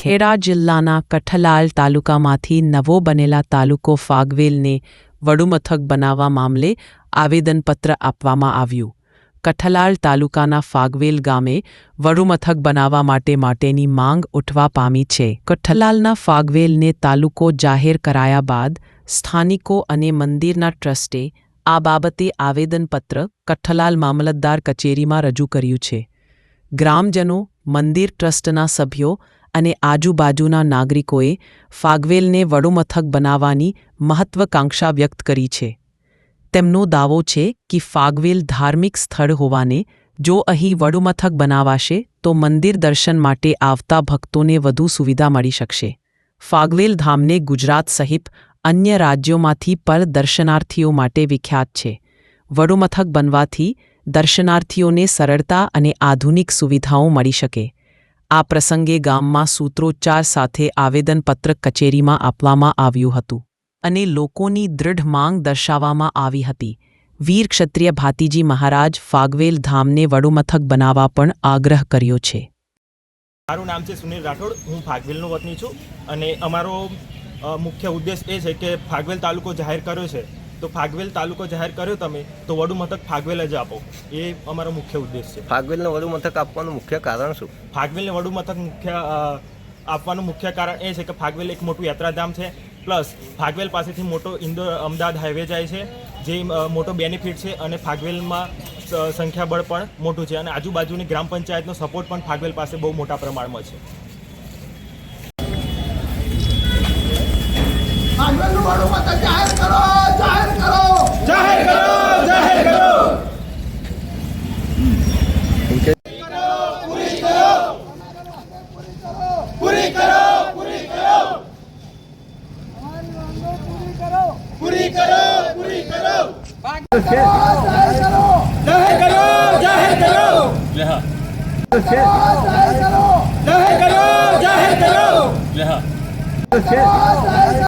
ખેડા જિલ્લાના કઠલાલ તાલુકામાંથી નવો બનેલા તાલુકો ફાગવેલને વડુમથક બનાવવા મામલે આવેદનપત્ર આપવામાં આવ્યું. કઠલાલ તાલુકાના ફાગવેલ ગામે વડુમથક બનાવવા માટે માટેની માંગ ઉઠવા પામી છે. કઠલાલના ફાગવેલને તાલુકો જાહેર કરાયા બાદ સ્થાનિકો અને મંદિરના ટ્રસ્ટે આ બાબતે આવેદનપત્ર કઠલાલ મામલતદાર કચેરીમાં રજૂ કર્યું છે. ગ્રામજનો, મંદિર ટ્રસ્ટના સભ્યો અને આજુબાજુના નાગરિકોએ ફાગવેલને વડુમથક બનાવવાની મહત્વકાંક્ષા વ્યક્ત કરી છે. તેમનો દાવો છે કે ફાગવેલ ધાર્મિક સ્થળ હોવાને જો અહીં વડુમથક બનાવાશે તો મંદિર દર્શન માટે આવતા ભક્તોને વધુ સુવિધા મળી શકશે. ફાગવેલ ધામને ગુજરાત સહિત અન્ય રાજ્યોમાંથી પર દર્શનાર્થીઓ માટે વિખ્યાત છે. વડુમથક બનવાથી દર્શનાર્થીઓને સરળતા અને આધુનિક સુવિધાઓ મળી શકે. આ પ્રસંગે ગામમાં સૂત્રોચ્ચાર સાથે આવેદનપત્ર કચેરીમાં આપવામાં આવ્યું હતું અને લોકોની દૃઢ માંગ દર્શાવવામાં આવી હતી. વીર ક્ષત્રિય ભાતીજી મહારાજ ફાગવેલ ધામને વડુમથક બનાવવા પણ આગ્રહ કર્યો છે. મારું નામ છે સુનિલ રાઠોડ, હું ફાગવેલનો વતની છું અને અમારો મુખ્ય ઉદ્દેશ એ છે કે ફાગવેલ તાલુકો જાહેર કર્યો છે. તો ફાગવેલ તાલુકો જાહેર કર્યો તમે તો વડુ મથક ફાગવેલ જ આપો. એ અમારો મુખ્ય ઉદ્દેશ છે. ફાગવેલને વડુ મથક આપવાનું મુખ્ય કારણ શું? ફાગવેલને વડુ મથક મુખ્ય આપવાનું મુખ્ય કારણ એ છે કે ફાગવેલ એક મોટું યાત્રાધામ છે. પ્લસ ફાગવેલ પાસેથી મોટો ઇન્દોર અમદાવાદ હાઈવે જાય છે જે મોટો બેનિફિટ છે અને ફાગવેલમાં સ- સંખ્યાબળ પણ મોટું છે અને આજુબાજુની ગ્રામ પંચાયતનો સપોર્ટ પણ ફાગવેલ પાસે બહુ મોટા પ્રમાણમાં છે. ફાગવેલનું વડું મતલબ જાહેર કરો જાહેર કરો જાહેર કરો જાહેર કરો પૂરી કરો પૂરી કરો પૂરી કરો પૂરી કરો જાહેર કરો જાહેર કરો જાહેર કરો જાહેર કરો